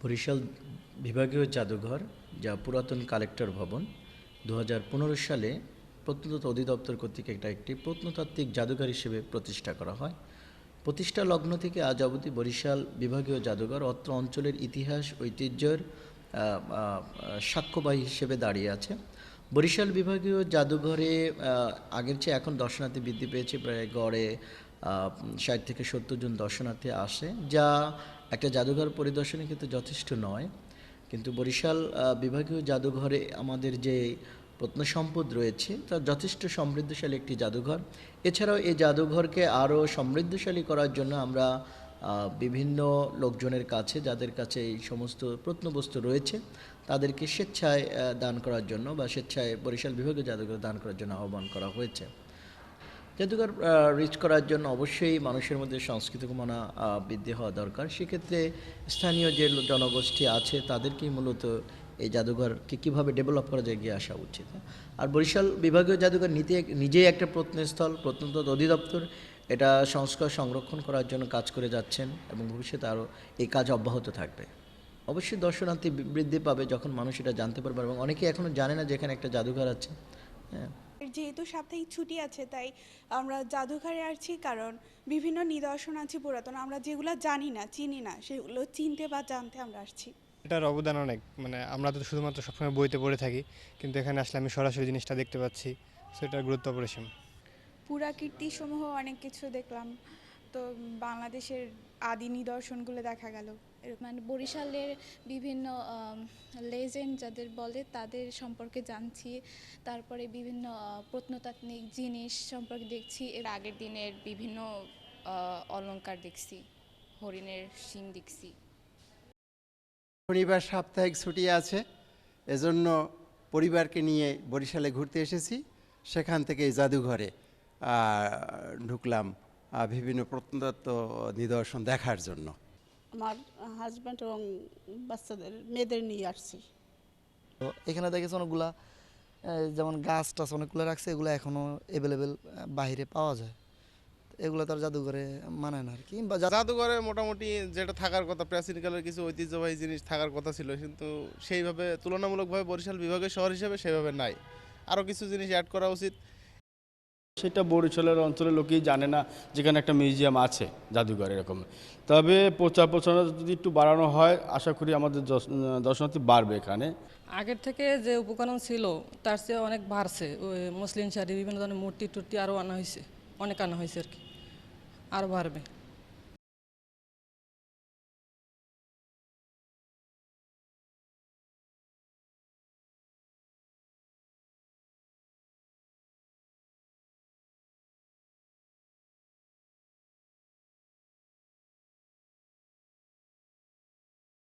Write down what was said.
বরিশাল বিভাগীয় জাদুঘর, যা পুরাতন কালেক্টর ভবন দু হাজার পনেরো সালে প্রত্নতত্ত্ব অধিদপ্তর কর্তৃক একটা একটি প্রত্নতাত্ত্বিক জাদুঘর হিসেবে প্রতিষ্ঠা করা হয়। প্রতিষ্ঠা লগ্ন থেকে আজ অবধি বরিশাল বিভাগীয় জাদুঘর অত্র অঞ্চলের ইতিহাস, ঐতিহ্যের সাক্ষ্যবাহী হিসেবে দাঁড়িয়ে আছে। বরিশাল বিভাগীয় জাদুঘরে আগের চেয়ে এখন দর্শনার্থী বৃদ্ধি পেয়েছে, প্রায় গড়ে ষাট থেকে সত্তর জন দর্শনার্থী আসে, যা একটা জাদুঘর পরিদর্শনে কিন্তু যথেষ্ট নয়। কিন্তু বরিশাল বিভাগীয় জাদুঘরে আমাদের যে প্রত্নসম্পদ রয়েছে তা যথেষ্ট সমৃদ্ধশালী একটি জাদুঘর। এছাড়াও এই জাদুঘরকে আরও সমৃদ্ধশালী করার জন্য আমরা বিভিন্ন লোকজনের কাছে, যাদের কাছে এই সমস্ত প্রত্নবস্তু রয়েছে, তাদেরকে স্বেচ্ছায় দান করার জন্য বা স্বেচ্ছায় বরিশাল বিভাগীয় জাদুঘর দান করার জন্য আহ্বান করা হয়েছে। জাদুঘর রিচ করার জন্য অবশ্যই মানুষের মধ্যে সাংস্কৃতিক মানা বৃদ্ধি হওয়া দরকার। সেক্ষেত্রে স্থানীয় যে জনগোষ্ঠী আছে, তাদেরকেই মূলত এই জাদুঘরকে কীভাবে ডেভেলপ করা যায় এগিয়ে আসা উচিত। আর বরিশাল বিভাগীয় জাদুঘর নিতে নিজেই একটা প্রত্নস্থল প্রত্নতত্ত্ব অধিদপ্তর। এটা সংস্কার সংরক্ষণ করার জন্য কাজ করে যাচ্ছেন এবং ভবিষ্যতে আরও এই কাজ অব্যাহত থাকবে। অবশ্যই দর্শনার্থী বৃদ্ধি পাবে যখন মানুষ এটা জানতে পারবে এবং অনেকে এখনও জানে না যে এখানে একটা জাদুঘর আছে। হ্যাঁ। যেহেতু সাপ্তাহিক ছুটি আছে তাই আমরা জাদুঘরে আসছি কারণ বিভিন্ন নিদর্শন আছে পুরাতন। আমরা যেগুলো জানি না চিনি না সেগুলো চিনতে বা জানতে আমরা আসছি। এটার অবদান অনেক। মানে আমরা তো শুধুমাত্র সবসময় বইতে পড়ে থাকি কিন্তু এখানে আসলে আমি সরাসরি জিনিসটা দেখতে পাচ্ছি সেটা গুরুত্ব অপরিসীম। পুরাকীর্তি সমূহ অনেক কিছু দেখলাম। তো বাংলাদেশের আদি নিদর্শনগুলো দেখা গেল। এরকম মানে বরিশালের বিভিন্ন লেজেন্ড যাদের বলে তাদের সম্পর্কে জানছি তারপরে বিভিন্ন প্রত্নতাত্ত্বিক জিনিস সম্পর্কে দেখছি এর আগের দিনের বিভিন্ন অলঙ্কার দেখছি হরিণের শিং দেখছি। শনিবার সাপ্তাহিক ছুটি আছে এজন্য পরিবারকে নিয়ে বরিশালে ঘুরতে এসেছি সেখান থেকে জাদুঘরে ঢুকলাম। বিভিন্ন প্রত্নতত্ত্ব নিদর্শন দেখার জন্য। আমার হাজব্যান্ড এবং বাচ্চাদের মেয়েদের নিয়ে আসছি। তো এখানে দেখেছি অনেকগুলা যেমন গাছ টাছ অনেকগুলো রাখছে এগুলো এখনও অ্যাভেলেবেল বাইরে পাওয়া যায়। তো এগুলো তার জাদুঘরে মানায় না আর কি বা জাদুঘরে মোটামুটি যেটা থাকার কথা প্রাচীনকালের কিছু ঐতিহ্যবাহী জিনিস থাকার কথা ছিল কিন্তু সেইভাবে তুলনামূলকভাবে বরিশাল বিভাগের শহর হিসেবে সেভাবে নাই। আরও কিছু জিনিস অ্যাড করা উচিত। সেটা বরিশালের অঞ্চলের লোকেই জানে না, যেখানে একটা মিউজিয়াম আছে জাদুঘর এরকম। তবে প্রচার প্রচারণা যদি একটু বাড়ানো হয়, আশা করি আমাদের দর্শ- দর্শনার্থী বাড়বে এখানে। আগের থেকে যে উপকরণ ছিল, তার চেয়ে অনেক বাড়ছে। ওই মুসলিম শাড়ি, বিভিন্ন ধরনের মূর্তি টুর্তি আরও আনা হয়েছে অনেক আনা হয়েছে আর কি। আরও বাড়বে।